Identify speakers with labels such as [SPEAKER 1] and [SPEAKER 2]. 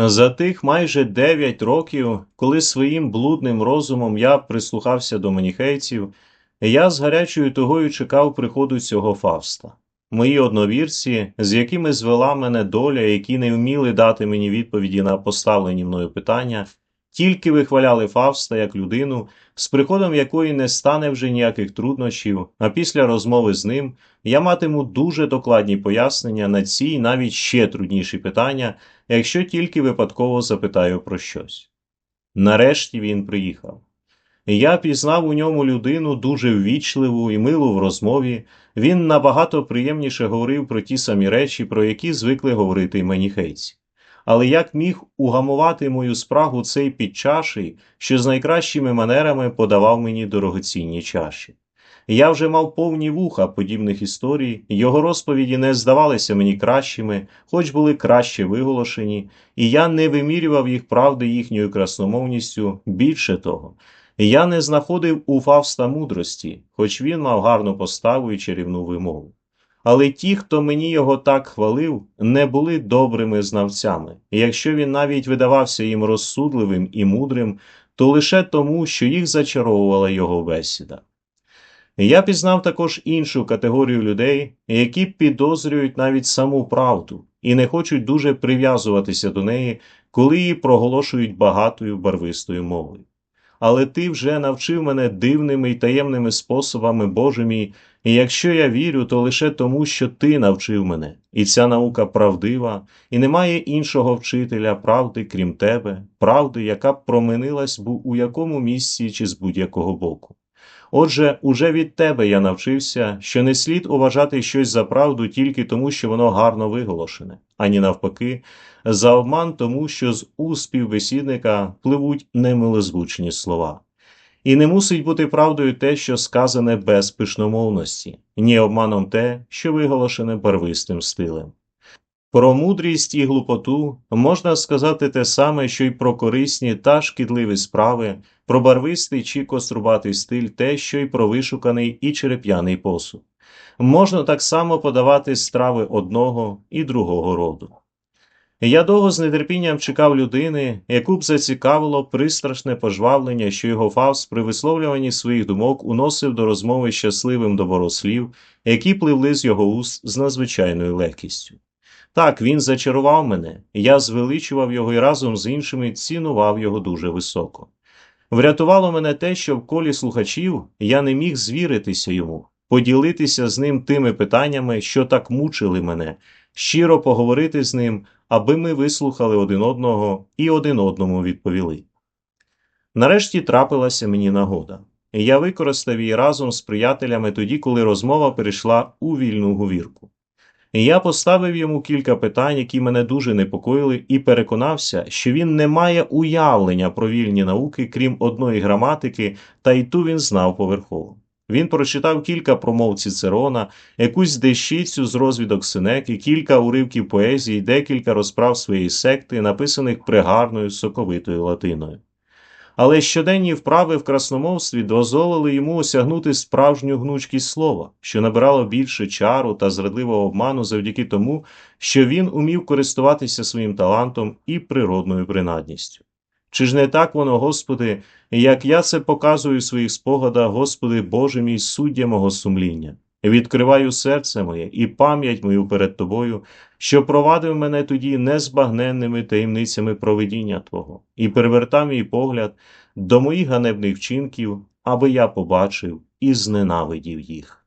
[SPEAKER 1] За тих майже дев'ять років, коли своїм блудним розумом я прислухався до маніхейців, я з гарячою тугою чекав приходу цього Фавста. Мої одновірці, з якими звела мене доля, які не вміли дати мені відповіді на поставлені мною питання, тільки вихваляли Фавста як людину, з приходом якої не стане вже ніяких труднощів, а після розмови з ним я матиму дуже докладні пояснення на ці й навіть ще трудніші питання, якщо тільки випадково запитаю про щось. Нарешті він приїхав. Я пізнав у ньому людину дуже ввічливу і милу в розмові. Він набагато приємніше говорив про ті самі речі, про які звикли говорити й маніхейці. Але як міг угамувати мою спрагу цей підчаший, що з найкращими манерами подавав мені дорогоцінні чаші? Я вже мав повні вуха подібних історій, його розповіді не здавалися мені кращими, хоч були краще виголошені, і я не вимірював їх правди їхньою красномовністю більше того. Я не знаходив у Фавста мудрості, хоч він мав гарну поставу і чарівну вимову. Але ті, хто мені його так хвалив, не були добрими знавцями, і якщо він навіть видавався їм розсудливим і мудрим, то лише тому, що їх зачаровувала його бесіда. Я пізнав також іншу категорію людей, які підозрюють навіть саму правду і не хочуть дуже прив'язуватися до неї, коли її проголошують багатою барвистою мовою. Але ти вже навчив мене дивними й таємними способами Божими, і якщо я вірю, то лише тому, що ти навчив мене, і ця наука правдива, і немає іншого вчителя правди, крім тебе, правди, яка б променилась б у якому місці чи з будь-якого боку. Отже, уже від тебе я навчився, що не слід уважати щось за правду тільки тому, що воно гарно виголошене, ані навпаки, за обман тому, що з уст співбесідника пливуть немилозвучні слова. І не мусить бути правдою те, що сказане без пишномовності, ні обманом те, що виголошене барвистим стилем. Про мудрість і глупоту можна сказати те саме, що й про корисні та шкідливі справи, про барвистий чи кострубатий стиль, те, що й про вишуканий і череп'яний посуд. Можна так само подавати страви одного і другого роду. Я довго з нетерпінням чекав людини, яку б зацікавило пристрашне пожвавлення, що його Фавст при висловлюванні своїх думок уносив до розмови щасливим доборослів, які пливли з його уст з надзвичайною легкістю. Так, він зачарував мене, я звеличував його і разом з іншими цінував його дуже високо. Врятувало мене те, що в колі слухачів я не міг звіритися йому, поділитися з ним тими питаннями, що так мучили мене, щиро поговорити з ним, аби ми вислухали один одного і один одному відповіли. Нарешті трапилася мені нагода. Я використав її разом з приятелями тоді, коли розмова перейшла у вільну говірку. Я поставив йому кілька питань, які мене дуже непокоїли, і переконався, що він не має уявлення про вільні науки, крім одної граматики, та й ту він знав поверхово. Він прочитав кілька промов Цицерона, якусь дещицю з розвідок Синеки, кілька уривків поезії, декілька розправ своєї секти, написаних пригарною соковитою латиною. Але щоденні вправи в красномовстві дозволили йому осягнути справжню гнучкість слова, що набирало більше чару та зрадливого обману завдяки тому, що він умів користуватися своїм талантом і природною принадністю. Чи ж не так воно, Господи, як я це показую в своїх спогадах, Господи, Боже мій суддя мого сумління? Відкриваю серце моє і пам'ять мою перед Тобою, що провадив мене тоді незбагненними таємницями провидіння Твого, і перевертав мій погляд до моїх ганебних вчинків, аби я побачив і зненавидів їх.